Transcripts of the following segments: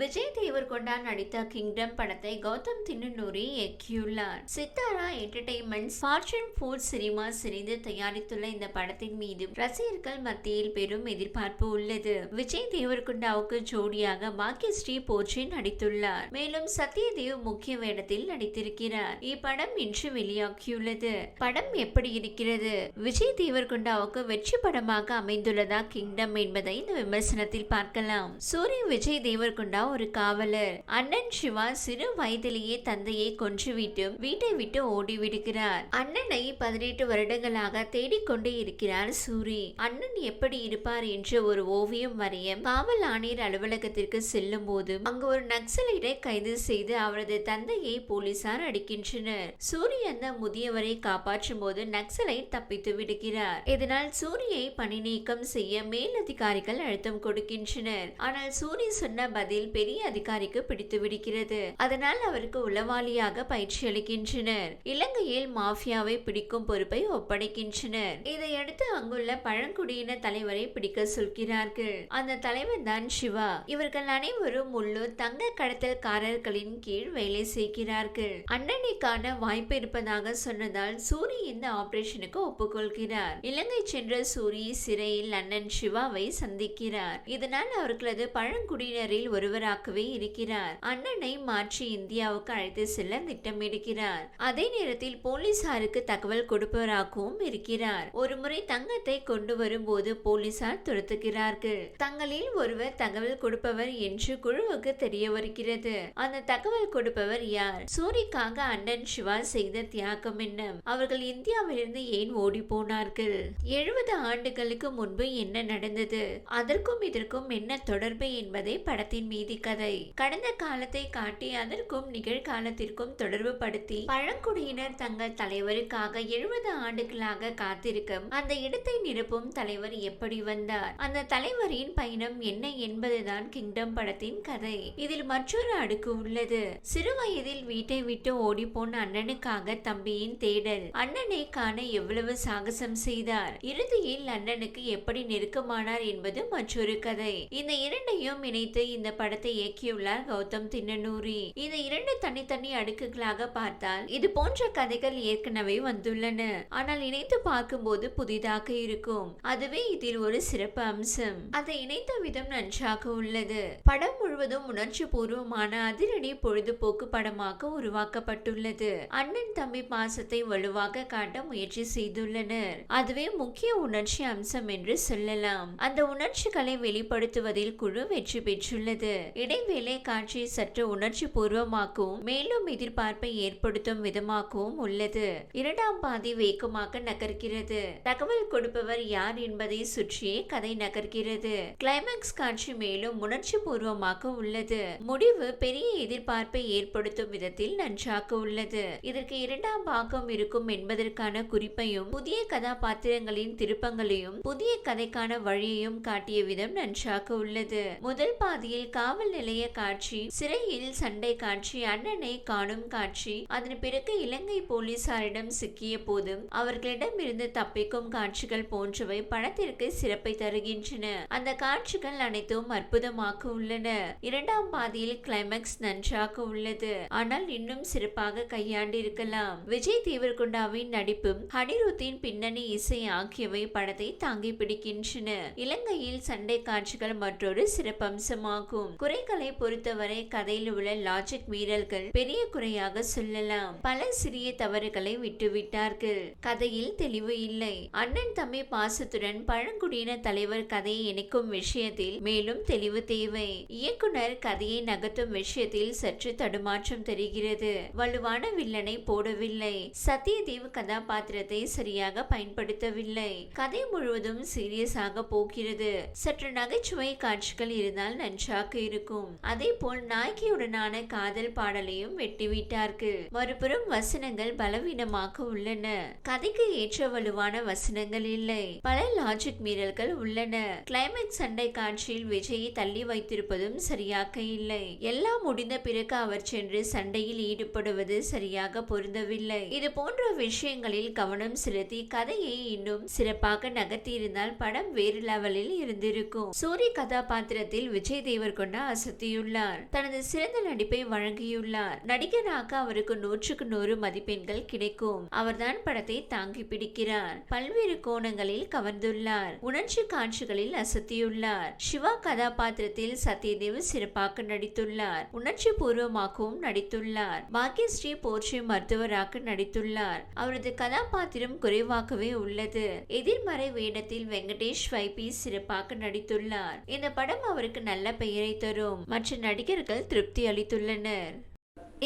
விஜய் தேவர்கொண்டா நடித்த கிங்டம் படத்தை கௌதம் தின்னூரி இயக்கியுள்ளார். Sithara Entertainments Fortune Four Cinema சிரிந்து தயாரித்துள்ள இந்த படத்தின் மீது ரசிகர்கள் மத்தியில் பெரும் எதிர்பார்ப்பு உள்ளது. விஜய் தேவர்கொண்டாவுக்கு ஜோடியாக பாக்கியஸ்ரீ போர்ச்சி நடித்துள்ளார். மேலும் சத்யதேவ் முக்கிய வேடத்தில் நடித்திருக்கிறார். இப்படம் இன்று வெளியாகியுள்ளது. படம் எப்படி இருக்கிறது? விஜய் தேவர்கொண்டாவுக்கு வெற்றி படமாக அமைந்துள்ளதா கிங்டம் என்பதை இந்த விமர்சனத்தில் பார்க்கலாம். சூரிய விஜய் தேவர்கொண்டா ஒரு காவலர். அண்ணன் சிவா சிறு வயதிலேயே தந்தையை கொன்றுவிட்டு வீட்டை விட்டு ஓடிவிடுகிறார். அண்ணனை பதினெட்டு வருடங்களாக தேடிக்கொண்டு இருக்கிறார் சூரி. அண்ணன் எப்படி இருப்பார் என்று ஒரு ஓவியம் வரைய காவல் ஆணையர் அலுவலகத்திற்கு செல்லும் போது அங்கு ஒரு நக்சலைட்டை கைது செய்து அவரது தந்தையை போலீசார் அடிக்கின்றனர். சூரி அந்த முதியவரை காப்பாற்றும் போது நக்சலை தப்பித்து விடுகிறார். இதனால் சூரியை பணி நீக்கம் செய்ய மேலதிகாரிகள் அழுத்தம் கொடுக்கின்றனர். ஆனால் சூரி சொன்ன பதில் பெரிய அதிகாரிக்கு பிடித்து விடுகிறது. அதனால் அவருக்கு உளவாளியாக பயிற்சி அளிக்கின்றனர். இலங்கையில் மாஃபியாவை பிடிக்கும் பொறுப்பை ஒப்படைக்கின்றனர். இதையடுத்து அங்குள்ள பழங்குடியின தலைவரை பிடிக்க சொல்கிறார்கள். அந்த தலைவர் தான் சிவா. இவர்கள் அனைவரும் உள்ளூர் தங்க கடத்தல்காரர்களின் கீழ் வேலை செய்கிறார்கள். அண்ணனைக்கான வாய்ப்பு இருப்பதாக சொன்னதால் சூரி இந்த ஆபரேஷனுக்கு ஒப்புக்கொள்கிறார். இலங்கை சென்ற சூரி சிறையில் அண்ணன் சிவாவை சந்திக்கிறார். இதனால் அவர்களது பழங்குடியினரில் ஒருவர் தலைவராகவே இருக்கிறார். அண்ணனை மாற்றி இந்தியாவுக்கு அழைத்து செல்ல திட்டமிடுகிறார். அதே நேரத்தில் போலீசாருக்கு தகவல் கொடுப்பவராகவும் இருக்கிறார். ஒருமுறை தங்கத்தை கொண்டு வரும்போது போலீசார் துரத்துகிறார்கள். தங்களில் ஒருவர் தகவல் கொடுப்பவர் என்று குழுவுக்கு தெரிய வருகிறது. அந்த தகவல் கொடுப்பவர் யார்? சூரிக்காக அண்ணன் சிவா செய்த தியாகம் என்ன? அவர்கள் இந்தியாவிலிருந்து ஏன் ஓடி போனார்கள்? எழுபது ஆண்டுகளுக்கு முன்பு என்ன நடந்தது? அதற்கும் இதற்கும் என்ன தொடர்பு என்பதை படத்தின் மீது கதை. கடந்த காலத்தை காட்டி அதற்கும் நிகழ்காலத்திற்கும் தொடர்பு படுத்தி பழங்குடியினர் தங்கள் தலைவருக்காக எழுபது ஆண்டுகளாக காத்திருக்கும் அந்த இடத்தை நிரப்பும் தலைவர் எப்படி வந்தார்? அந்த தலைவரின் பயணம் என்ன என்பதுதான் கிங்டம் படத்தின் கதை. இதில் மற்றொரு அடுக்கு உள்ளது. சிறு வயதில் வீட்டை விட்டு ஓடி போன அண்ணனுக்காக தம்பியின் தேடல். அண்ணனை காண எவ்வளவு சாகசம் செய்தார்? இறுதியில் அண்ணனுக்கு எப்படி நெருக்கமானார் என்பது மற்றொரு கதை. இந்த இரண்டையும் இணைத்து இந்த படத்தை இயக்கியுள்ளார் கௌதம் தின்னனூரி. இந்த இரண்டு தனித்தனி அடுக்குகளாக பார்த்தால் இது போன்ற கதைகள் ஏற்கனவே வந்துள்ளன. ஆனால் இணைத்து பார்க்கும்போது புதிதாக இருக்கும். அதுவே இதில் ஒரு சிறப்பு அம்சம். அதை இணைத்த விதம் நன்றாக உள்ளது. படம் முழுவதும் உணர்ச்சி பூர்வமான அதிரடி பொழுதுபோக்கு படமாக உருவாக்கப்பட்டுள்ளது. அண்ணன் தம்பி பாசத்தை வலுவாக காட்ட முயற்சி செய்துள்ளனர். அதுவே முக்கிய உணர்ச்சி அம்சம் என்று சொல்லலாம். அந்த உணர்ச்சிகளை வெளிப்படுத்துவதில் குழு வெற்றி பெற்றுள்ளது. இடைவேளை காட்சியை சற்று உணர்ச்சி பூர்வமாகவும் மேலும் எதிர்பார்ப்பை ஏற்படுத்தும் விதமாகவும் உள்ளது. இரண்டாம் பாதி வேகமாக நகர்கிறது. தகவல் கொடுப்பவர் யார் என்பதை சுற்றியே கதை நகர்கிறது. கிளைமேக்ஸ் காட்சி மேலும் உணர்ச்சி பூர்வமாக உள்ளது. முடிவு பெரிய எதிர்பார்ப்பை ஏற்படுத்தும் விதத்தில் நன்றாக உள்ளது. இதற்கு இரண்டாம் பாகம் இருக்கும் என்பதற்கான குறிப்பையும் புதிய கதாபாத்திரங்களின் திருப்பங்களையும் புதிய கதைக்கான வழியையும் காட்டிய விதம் நன்றாக உள்ளது. முதல் பாதியில் கா காவல் நிலைய காட்சி சிறையில் சண்டை காட்சி அண்ணனை காணும் காட்சி. அதன் பிறகு இலங்கை போலீசாரிடம் சிக்கிய போதும் அவர்களிடமிருந்து தப்பிக்கும் காட்சிகள் போன்றவை படத்திற்கு சிறப்பை தருகின்றன. அந்த காட்சிகள் அனைத்தும் அற்புதமாக உள்ளன. இரண்டாம் பாதியில் கிளைமேக்ஸ் நன்றாக உள்ளது. ஆனால் இன்னும் சிறப்பாக கையாண்டிருக்கலாம். விஜய் தேவர்கொண்டாவின் நடிப்பும் ஹனிருத்தின் பின்னணி இசை ஆகியவை படத்தை தாங்கி பிடிக்கின்றன. இலங்கையில் சண்டை காட்சிகள் மற்றொரு சிறப்பம்சமாகும். குறைகளை பொறுத்தவரை கதையில் உள்ள லாஜிக் மீறல்கள் பெரிய குறையாக சொல்லலாம். பல சிறிய தவறுகளை விட்டுவிட்டார்கள். கதையில் தெளிவு இல்லை. அண்ணன் தம்பி பாசத்துடன் பழங்குடியின தலைவர் கதையை இணைக்கும் விஷயத்தில் மேலும் தெளிவு தேவை. இயக்குனர் கதையை நகர்த்தும் விஷயத்தில் சற்று தடுமாற்றம் தெரிகிறது. வலுவான வில்லனை போடவில்லை. சத்யதேவ் கதாபாத்திரத்தை சரியாக பயன்படுத்தவில்லை. கதை முழுவதும் சீரியஸாக போகிறது. சற்று நகைச்சுவை காட்சிகள் இருந்தால் நன்றாக இருக்கும் இருக்கும். அதே போல் நாயகியுடனான காதல் பாடலையும் வெட்டிவிட்டார்கள் மறுபுறம் வசனங்கள் பலவீனமாக உள்ளன. கதைக்கு ஏற்ற வலுவான வசனங்கள் இல்லை. பல லாஜிக் மீறல்கள் உள்ளன. கிளைமேக்ஸ் சண்டை காட்சியில் விஜயை தள்ளி வைத்திருப்பதும் சரியாக இல்லை. எல்லாம் முடிந்த பிறகு அவர் சென்று சண்டையில் ஈடுபடுவது சரியாக பொருந்தவில்லை. இது போன்ற விஷயங்களில் கவனம் செலுத்தி கதையை இன்னும் சிறப்பாக நகர்த்தியிருந்தால் படம் வேறு லெவலில் இருந்திருக்கும். சூரிய கதாபாத்திரத்தில் விஜய் தேவர்கொண்டா அசத்தியுள்ளார் தனது சிறந்த நடிப்பை வழங்கியுள்ளார். நடிகராக அவருக்கு நூற்றுக்கு நூறு மதிப்பெண்கள் கிடைக்கும். அவர்தான் படத்தை தாங்கி பிடிக்கிறார். பல்வேறு கோணங்களில் கவர்ந்துள்ளார். உணர்ச்சி காட்சிகளில் அசத்தியுள்ளார். சிவா கதாபாத்திரத்தில் சத்யதேவ் சிறப்பாக நடித்துள்ளார். உணர்ச்சி பூர்வமாகவும் நடித்துள்ளார். பாக்யஸ்ரீ போற்றி மருத்துவராக நடித்துள்ளார். அவரது கதாபாத்திரம் குறைவாகவே உள்ளது. எதிர்மறை வேடத்தில் வெங்கடேஷ் வைபி சிறப்பாக நடித்துள்ளார். இந்த படம் அவருக்கு நல்ல பெயரை தரும் மற்ற நடிகர்கள் திருப்தி அளித்துள்ளனர்.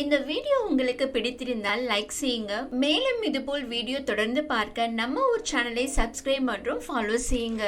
இந்த வீடியோ உங்களுக்கு பிடித்திருந்தால் லைக் செய்யுங்க. மேலும் இதுபோல் வீடியோ தொடர்ந்து பார்க்க நம்ம ஒரு சேனலை சப்ஸ்கிரைப் மற்றும் ஃபாலோ செய்யுங்க.